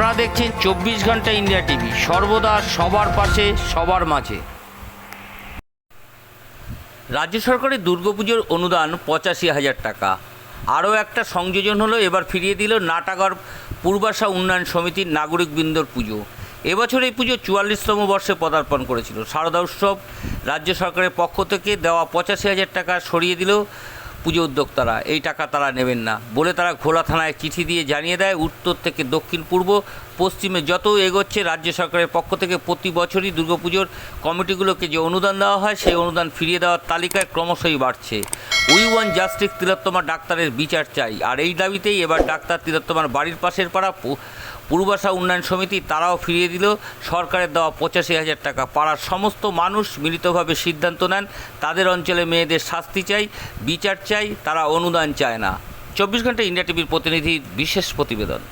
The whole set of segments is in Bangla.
আপনারা দেখছেন চব্বিশ ঘণ্টা ইন্ডিয়া টিভি। সর্বদা সবার পাশে, সবার মাঝে। রাজ্য সরকারের দুর্গাপুজোর অনুদান পঁচাশি হাজার টাকা। আরও একটা সংযোজন হলো, এবার ফিরিয়ে দিল নাটাগড় পূর্বাশা উন্নয়ন সমিতির নাগরিকবৃন্দর পুজো। এবছর এই পুজো চুয়াল্লিশতম বর্ষে পদার্পণ করেছিল। শারদা উৎসব রাজ্য সরকারের পক্ষ থেকে দেওয়া পঁচাশি হাজার টাকা সরিয়ে দিল পুজো উদ্যোক্তারা, এই টাকা তারা নেবেন না। বলে তারা ঘোলা থানায় চিঠি দিয়ে জানিয়ে দেয়, উত্তর থেকে দক্ষিণ পূর্ব, পশ্চিমে যত এগোচ্ছে, রাজ্য সরকারের পক্ষ থেকে প্রতি বছরই দুর্গাপুজোর কমিটিগুলোকে যে অনুদান দেওয়া হয়, সেই অনুদান ফিরিয়ে দেওয়ার তালিকায় ক্রমশই বাড়ছে। উই ওয়ান জাস্টিস তিলোত্তমা ডাক্তারের বিচার চাই। আর এই দাবিতেই এবার ডাক্তার তিলোত্তমার বাড়ির পাশের পাড়া পূর্বাশা উন্নয়ন সমিতি তারাও ফিরিয়ে দিল। সরকারের দেওয়া পঁচাশি হাজার টাকা। পাড়ার সমস্ত মানুষ মিলিতভাবে সিদ্ধান্ত নেন। তাদের অঞ্চলে মেয়েদের শাস্তি চাই, বিচার চাই, তারা অনুদান চায় না। চব্বিশ ঘণ্টা ইন্ডিয়া টিভির প্রতিনিধি, বিশেষ প্রতিবেদন।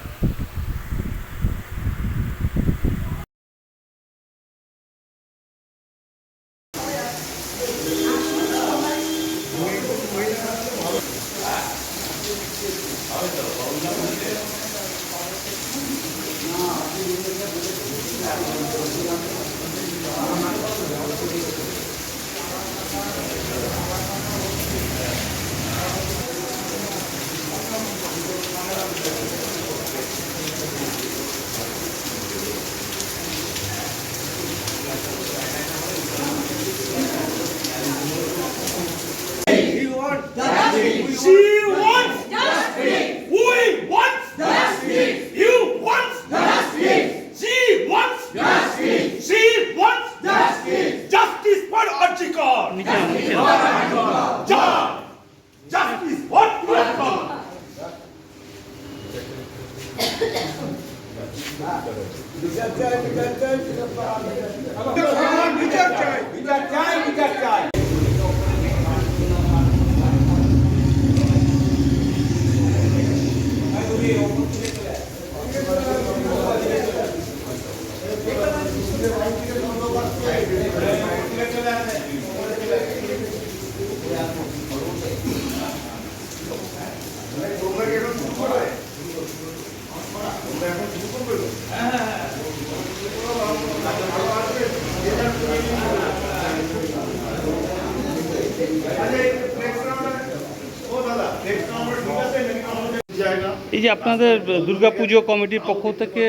She wants justice. We want justice. You want justice. She wants justice. She wants justice. Justice for Archikar. Justice for Archikar. Justice for Archikar. বিচার চাই বিচার চাই এই যে আপনাদের দুর্গাপুজো কমিটির পক্ষ থেকে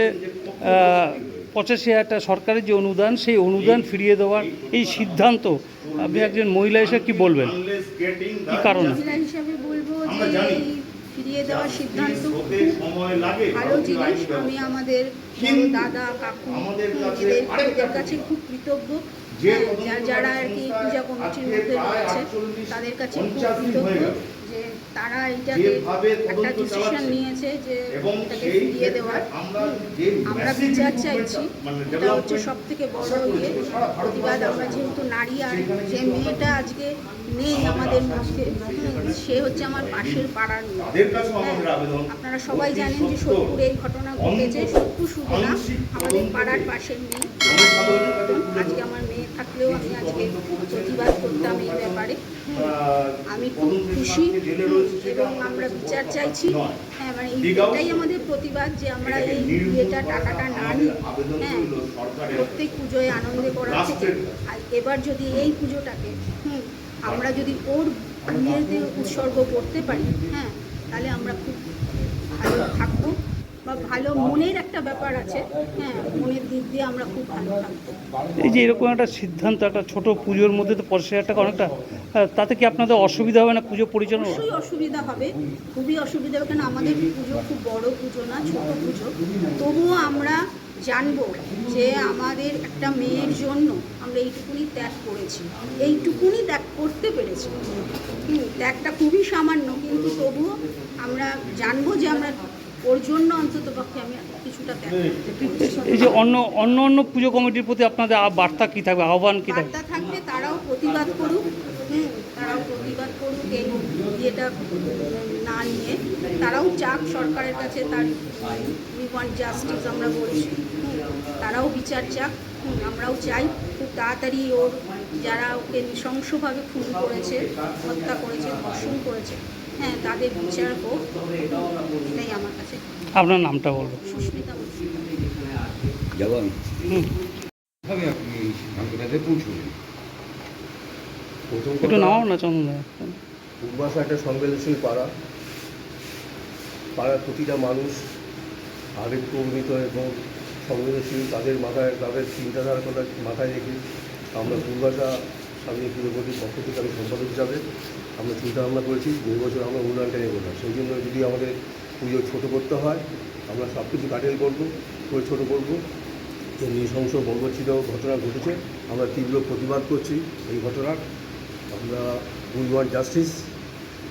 পঁচাশি হাজার টাকা সরকারের যে অনুদান সেই অনুদান ফিরিয়ে দেওয়ার এই সিদ্ধান্ত আপনি একজন মহিলা হিসেবে কি বলবেন? কি কারণে? মহিলা হিসাবে বলব যে ফিরিয়ে দেওয়ার সিদ্ধান্ত হতে সময় লাগে ভালো জিনিস। আমি আমাদের দাদা কাকু এদের কাছে খুব কৃতজ্ঞ। যে হ্যাঁ, যারা আর কি পূজা কমিটির মধ্যে রয়েছে তাদের কাছে খুব কৃতজ্ঞ। যে তারা এইটাকে একটা ডিসিশন নিয়েছে যে এবং সেই আমরা বিচার চাইছি মানে এটা হচ্ছে development সব থেকে বড় ইয়ে প্রতিবাদ। আমরা যেহেতু নারী আর যে মেয়েটা আজকে নেই আমাদের মধ্যে সে হচ্ছে আমার পাশের পাড়ার হ্যাঁ, আমাদের আবেদন। আপনারা সবাই জানেন যে সোদপুরে এই ঘটনা ঘটেছে সত্যি শুধু না আমাদের পাড়ার পাশের মেয়ে। আজকে আমার মেয়ে থাকলেও আমি আজকে প্রতিবাদ করতাম এই ব্যাপারে। আমি খুব খুশি এবং আমরা বিচার চাইছি। হ্যাঁ মানে এটাই আমাদের প্রতিবাদ যে আমরা এই বিয়েটা টাকাটা না নিই হ্যাঁ প্রত্যেক পুজোয় আনন্দে করা থেকে আর এবার যদি এই পুজোটাকে হুম আমরা যদি ওর বিয়েতে উৎসর্গ করতে পারি হ্যাঁ তাহলে আমরা খুব ভালো থাকব। বা ভালো মনের একটা ব্যাপার আছে হ্যাঁ মনের দিক দিয়ে আমরা খুব ভালো থাকব। এই যে এরকম একটা সিদ্ধান্ত একটা ছোট পুজোর মধ্যে তো পঁচাশি হাজার টাকা অনেকটা তাতে কি আপনাদের অসুবিধা হবে না পুজো পরিচালনা? অবশ্যই অসুবিধা হবে খুবই অসুবিধা হবে কেন আমাদের পুজো খুব বড় পুজো না ছোট পুজো। তবুও আমরা জানব যে আমাদের একটা মেয়ের জন্য আমরা এইটুকুনি ত্যাগ করেছি এইটুকুনি ত্যাগ করতে পেরেছি। ত্যাগটা খুবই সামান্য কিন্তু তবুও আমরা জানব যে আমরা ওর জন্য অন্তত পক্ষে আমি কিছুটা এই যে অন্য অন্য অন্য পুজো কমিটির প্রতি আপনাদের বার্তা কী থাকবে আহ্বান কী থাকবে? বার্তা থাকবে তারাও প্রতিবাদ করুক হুম তারাও প্রতিবাদ করুক এই ইয়েটা না নিয়ে। তারাও চাক সরকারের কাছে তার উই ওয়ান্ট জাস্টিস আমরা বলছি। তারাও বিচার চাক আমরাও চাই খুব তাড়াতাড়ি ওর যারা ওকে নৃশংসভাবে খুন করেছে হত্যা করেছে ধর্ষণ করেছে হ্যাঁ তাদের বিচার হোক এটাই আমার কাছে। আপনার নামটা বলব সুস্মিতা যাব আমি কীভাবে আপনি এই পৌঁছলেন? প্রথম একটু কথা নামাও না চন্দন পূর্বাশা একটা সংবেদনশীল পাড়া। পাড়ার প্রতিটা মানুষ আবেগ প্রবণিত এবং সংবেদনশীল তাদের মাথায় তাদের চিন্তাধারা মাথায় রেখে আমরা পূর্বাশা স্বামী পুরোপতির পক্ষ থেকে আমি সম্পাদক হিসাবে আমরা চিন্তা ভাবনা করেছি যে বছর আমরা উন্নয়নটা নেব না। সেই জন্য যদি আমাদের পুজো ছোটো করতে হয়, আমরা সব কিছু কাটেল করব করে ছোটো করব। যে নৃশংস বর্বচ্ছিত ঘটনা ঘটেছে, আমরা তীব্র প্রতিবাদ করছি এই ঘটনার। আমরা উই ওয়ান্ট জাস্টিস।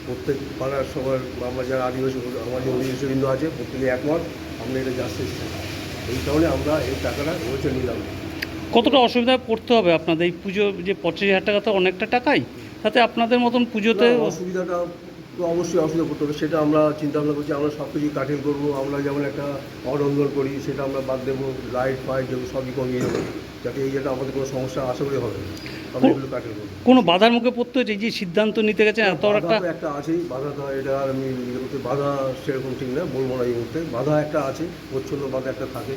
প্রত্যেক পাড়ার সবার আমরা যারা আদিবাসী, আমাদের অধিবাসীবৃন্দ আছে, প্রত্যেকে একমত, আমরা এটা জাস্টিস এই কারণে আমরা এই টাকাটা ওইটা নিলাম। কতটা অসুবিধায় পড়তে হবে আপনাদের? এই পুজো যে পঁচিশ হাজার টাকা তো অনেকটা টাকাই। তাতে আপনাদের মতন পুজোতে অসুবিধাটা তো অবশ্যই অসুবিধা করতে হবে। সেটা আমরা চিন্তা ভাবনা করছি আমরা সব কিছু কাটিল করব। আমরা যেমন একটা অরঙ্গল করি সেটা আমরা বাদ দেবো লাইট ফাইট যেগুলো সবই কমিয়ে দেবো যাতে এই যেটা আমাদের কোনো সমস্যা আশা করি হবে আমরা এগুলো কাটিল করব। কোনো বাধার মুখে পড়তে হয়েছে? এই যে সিদ্ধান্ত নিতে গেছে এত একটা একটা আছেই। বাধা তো এটা আর আমি ইয়ে বাধা সেরকম ঠিক না বলব না এই মুহূর্তে। বাধা একটা আছে প্রচ্ছন্ন বাধা একটা থাকে।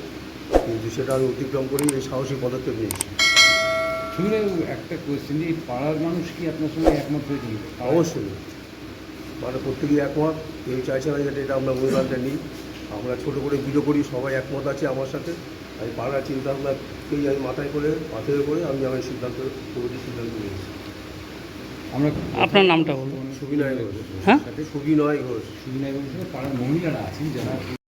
কিন্তু সেটা আমি অতিক্রম করি এই সাহসী পদক্ষেপ নিয়েছি। শুনে একটা কোয়েশ্চেন যে পাড়ার মানুষ কি আপনার সঙ্গে একমত হয়েছিল অবশ্যই। মানে প্রত্যেকেই একমত কেউ চাইছে না যাতে এটা আমরা অনুদানটা নিই। আমরা ছোটো করে পুজো করি সবাই একমত আছে আমার সাথে। আমি পাড়ার চিন্তা ভাবনাকেই আমি মাথায় করে মাথায় করে আমি আমার সিদ্ধান্ত পুরোটি সিদ্ধান্ত নিয়েছি। আমরা আপনার নামটা বলুন। সুবিনয় ঘোষ। হ্যাঁ? সুবিনয় ঘোষ। সুবিনয় বংশের পাড়ার মহিলারা আছেন যারা